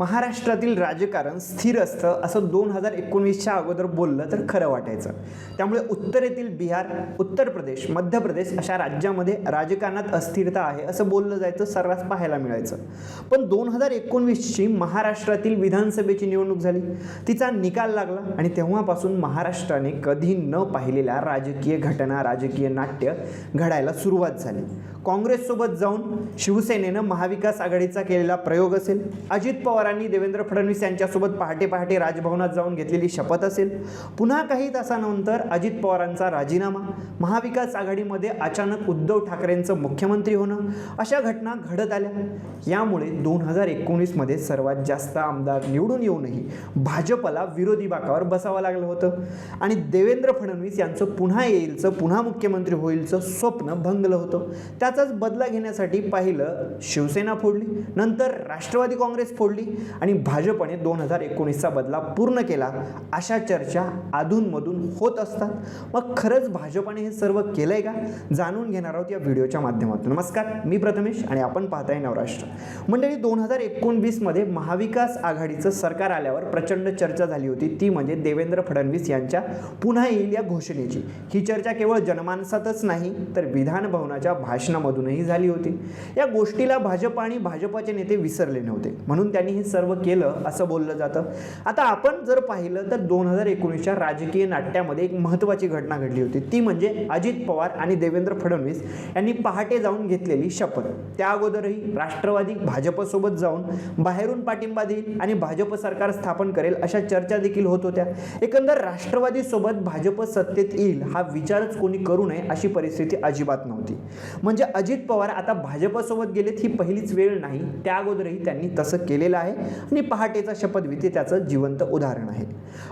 महाराष्ट्रातील राजकारण स्थिर असतं असं दोन हजार एकोणीसच्या अगोदर बोललं तर खरं वाटायचं. त्यामुळे उत्तरेतील बिहार उत्तर प्रदेश मध्य प्रदेश अशा राज्यामध्ये राजकारणात अस्थिरता आहे असं बोललं जायचं सर्रास पाहायला मिळायचं. पण दोन हजार एकोणवीसची महाराष्ट्रातील विधानसभेची निवडणूक झाली. तिचा निकाल लागला आणि तेव्हापासून महाराष्ट्राने कधी न पाहिलेल्या राजकीय घटना राजकीय नाट्य घडायला सुरुवात झाली. काँग्रेससोबत जाऊन शिवसेनेनं महाविकास आघाडीचा केलेला प्रयोग असेल. अजित पवार पवारांनी देवेंद्र फडणवीस यांच्यासोबत पहाटे पहाटे राजभवनात जाऊन घेतलेली शपथ असेल. पुन्हा काही तासानंतर अजित पवारांचा राजीनामा. महाविकास आघाडीमध्ये अचानक उद्धव ठाकरेंचं मुख्यमंत्री होणं. अशा घटना घडत आल्या. यामुळे दोन हजार एकोणीसमध्ये सर्वात जास्त आमदार निवडून येऊनही भाजपला विरोधी बाकावर बसावं लागलं होतं. आणि देवेंद्र फडणवीस यांचं पुन्हा येईलचं पुन्हा मुख्यमंत्री होईलचं स्वप्न भंगलं होतं. त्याचाच बदला घेण्यासाठी पाहिलं शिवसेना फोडली. नंतर राष्ट्रवादी काँग्रेस फोडली. आणि भाजपने दोन हजार एकोणीसचा बदला पूर्ण केला. अशा चर्चा अधूनमधून होत असतात. मग खरंच भाजपाने हे सर्व केलंय का? जाणून घेणार आहोत या व्हिडिओच्या माध्यमातून. नमस्कार मी प्रथमेश आणि आपण पाहताय नवराष्ट्र. मंडळी दोन हजार एकोणवीसमध्ये महाविकास आघाडीचं सरकार आल्यावर प्रचंड चर्चा झाली होती. ती म्हणजे देवेंद्र फडणवीस यांच्या पुन्हा येईल या घोषणेची. ही चर्चा केवळ जनमानसातच नाही तर विधानभवनाच्या भाषणामधूनही झाली होती. या गोष्टीला भाजप आणि भाजपाचे नेते विसरले नव्हते. म्हणून त्यांनी हे सर्व केलं असं बोललं जातं. आता आपण जर पाहिलं तर दोन हजार एकोणीसच्या राजकीय नाट्यामध्ये एक महत्त्वाची घटना घडली होती. ती म्हणजे अजित पवार आणि देवेंद्र फडणवीस यांनी पहाटे जाऊन घेतलेली शपथ. त्या अगोदरही राष्ट्रवादी भाजपसोबत जाऊन बाहेरून पाठिंबा देईल आणि भाजप सरकार स्थापन करेल अशा चर्चा देखील होत होत्या. एकंदर राष्ट्रवादी सोबत भाजप सत्तेत येईल हा विचारच कोणी करू नये अशी परिस्थिती अजिबात नव्हती. म्हणजे अजित पवार आता भाजपसोबत गेलेत ही पहिलीच वेळ नाही. त्या अगोदरही त्यांनी तसं केलेलं आहे. आणि पहाटेचा शपथविधी त्याचं जिवंत उदाहरण आहे.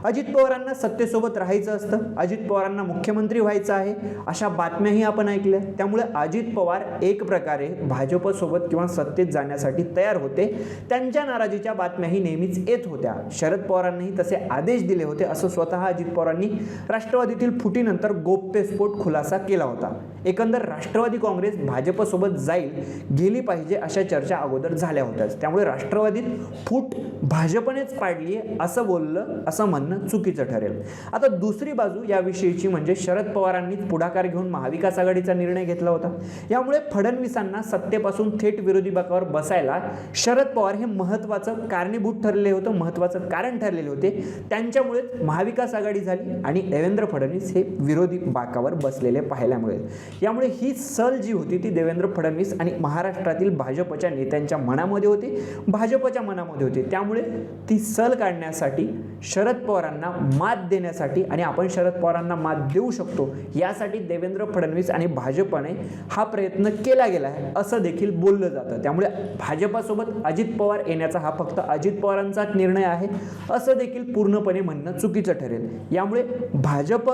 अजित पवारांना सत्तेसोबत राहायचं असतं. अजित पवारांना मुख्यमंत्री व्हायचं आहे. अशा बातम्याही आपण ऐकल्या. त्यामुळे अजित पवार एक प्रकारे भाजपसोबत किंवा सत्तेत जाण्यासाठी तयार होते. त्यांच्या नाराजीच्या बातम्याही नेहमीच येत होत्या. शरद पवारांनीही तसे आदेश दिले होते असं स्वतः अजित पवारांनी राष्ट्रवादीतील फुटीनंतर गोप्यस्फोट खुलासा केला होता. एकंदर राष्ट्रवादी काँग्रेस भाजपसोबत जाईल गेली पाहिजे अशा चर्चा अगोदर झाल्या होत्याच. त्यामुळे राष्ट्रवादीत फूट भाजपनेच पाडली आहे असं बोललं असं म्हणणं चुकीचं ठरेल. आता दुसरी बाजू याविषयीची म्हणजे शरद पवारांनीच पुढाकार घेऊन महाविकास आघाडीचा निर्णय घेतला होता. यामुळे फडणवीसांना सत्तेपासून थेट विरोधी बाकावर बसायला शरद पवार हे महत्त्वाचं कारणीभूत ठरले होतं महत्त्वाचं कारण ठरलेले होते. त्यांच्यामुळेच महाविकास आघाडी झाली आणि देवेंद्र फडणवीस हे विरोधी बाकावर बसलेले पाहायला मिळेल यामुळे ही सल जी होती ती देवेंद्र फडणवीस आणि महाराष्ट्रातील भाजपच्या नेत्यांच्या मनामध्ये होती. भाजपच्या मनामध्ये होती. त्यामुळे ती सल काढण्यासाठी शरद पवारांना मात देण्यासाठी आणि आपण शरद पवारांना मात देऊ शकतो यासाठी देवेंद्र फडणवीस आणि भाजपने हा प्रयत्न केला गेला आहे असं देखील बोललं जातं. त्यामुळे भाजपासोबत अजित पवार येण्याचा हा फक्त अजित पवारांचाच निर्णय आहे असं देखील पूर्णपणे म्हणणं चुकीचं ठरेल. यामुळे भाजप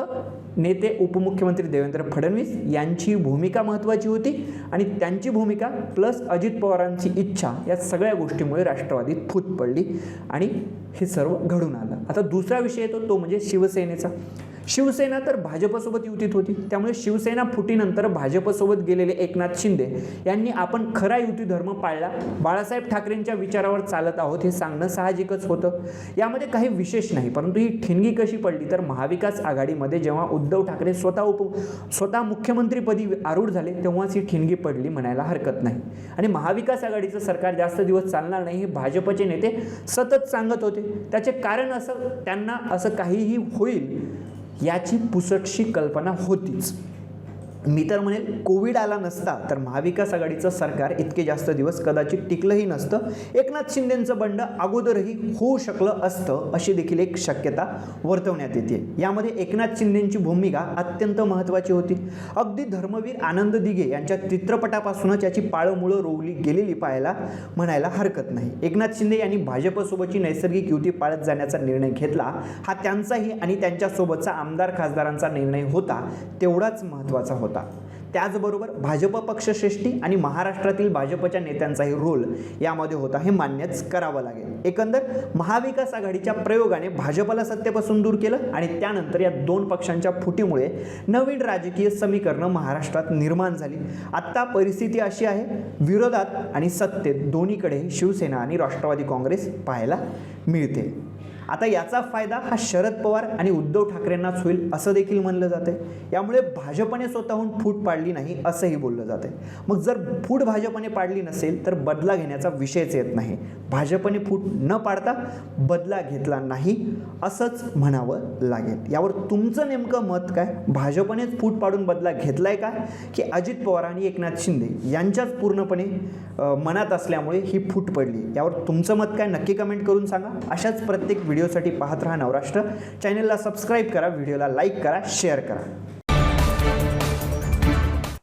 नेते उपमुख्यमंत्री देवेंद्र फडणवीस यांची भूमिका महत्त्वाची होती आणि त्यांची भूमिका प्लस अजित पवारांची इच्छा या सगळ्या गोष्टीमुळे राष्ट्रवादीत फूट पडली आणि हे सर्व घडून आलं. आता दुसरा विषय येतो तो म्हणजे शिवसेनेचा. शिवसेना तर भाजपसोबत युतीत होती. त्यामुळे शिवसेना फुटीनंतर भाजपसोबत गेलेले एकनाथ शिंदे यांनी आपण खरा युती धर्म पाळला. बाळासाहेब ठाकरेंच्या विचारावर चालत आहोत हे सांगणं साहजिकच होतं. यामध्ये काही विशेष नाही परंतु ही ठिणगी कशी पडली तर महाविकास आघाडीमध्ये जेव्हा उद्धव ठाकरे स्वतः उप स्वतः मुख्यमंत्रीपदी आरूढ झाले तेव्हाच ही ठिणगी पडली म्हणायला हरकत नाही. आणि महाविकास आघाडीचं सरकार जास्त दिवस चालणार नाही हे भाजपचे नेते सतत सांगत होते. त्याचे कारण असं त्यांना असं काहीही होईल याची पुसटशी कल्पना होतीच. मी तर म्हणेल कोविड आला नसता तर महाविकास आघाडीचं सरकार इतके जास्त दिवस कदाचित टिकलंही नसतं. एकनाथ शिंदेंचं बंड अगोदरही होऊ शकलं असतं अशी देखील एक शक्यता वर्तवण्यात येते. यामध्ये एकनाथ शिंदेंची भूमिका अत्यंत महत्त्वाची होती. अगदी धर्मवीर आनंद दिघे यांच्या चित्रपटापासूनच याची पाळंमुळं रोवली गेलेली पाहायला म्हणायला हरकत नाही. एकनाथ शिंदे यांनी भाजपसोबतची नैसर्गिक युती पाळत जाण्याचा निर्णय घेतला. हा त्यांचाही आणि त्यांच्यासोबतचा आमदार खासदारांचा निर्णय होता तेवढाच महत्त्वाचा होता. त्याचबरोबर भाजप पक्षश्रेष्ठी आणि महाराष्ट्रातील भाजपच्या नेत्यांचाही रोल यामध्ये होता हे मान्यच करावं लागेल. एकंदर महाविकास आघाडीच्या प्रयोगाने भाजपला सत्तेपासून दूर केलं आणि त्यानंतर या दोन पक्षांच्या फुटीमुळे नवीन राजकीय समीकरणं महाराष्ट्रात निर्माण झाली. आत्ता परिस्थिती अशी आहे विरोधात आणि सत्तेत दोन्हीकडे शिवसेना आणि राष्ट्रवादी काँग्रेस पाहायला मिळते. आता याचा फायदा हा शरद पवार आणि उद्धव ठाकरेंनाच होईल असं देखील म्हणलं जाते यामुळे भाजपने स्वतःहून फूट पाडली नाही असंही बोललं जाते मग जर फूट भाजपने पाडली नसेल तर बदला घेण्याचा विषयच येत नाही. भाजपने फूट न पाडता बदला घेतला नाही असंच म्हणावं लागेल. यावर तुमचं नेमकं मत काय? भाजपनेच फूट पाडून बदला घेतलाय का? की अजित पवार आणि एकनाथ शिंदे यांच्याच पूर्णपणे मनात असल्यामुळे ही फूट पडली? यावर तुमचं मत काय? नक्की कमेंट करून सांगा. अशाच प्रत्येक व्हिडिओसाठी पाहत राहा नवराष्ट्र. चॅनलला सबस्क्राईब करा व्हिडिओला लाईक करा शेअर करा.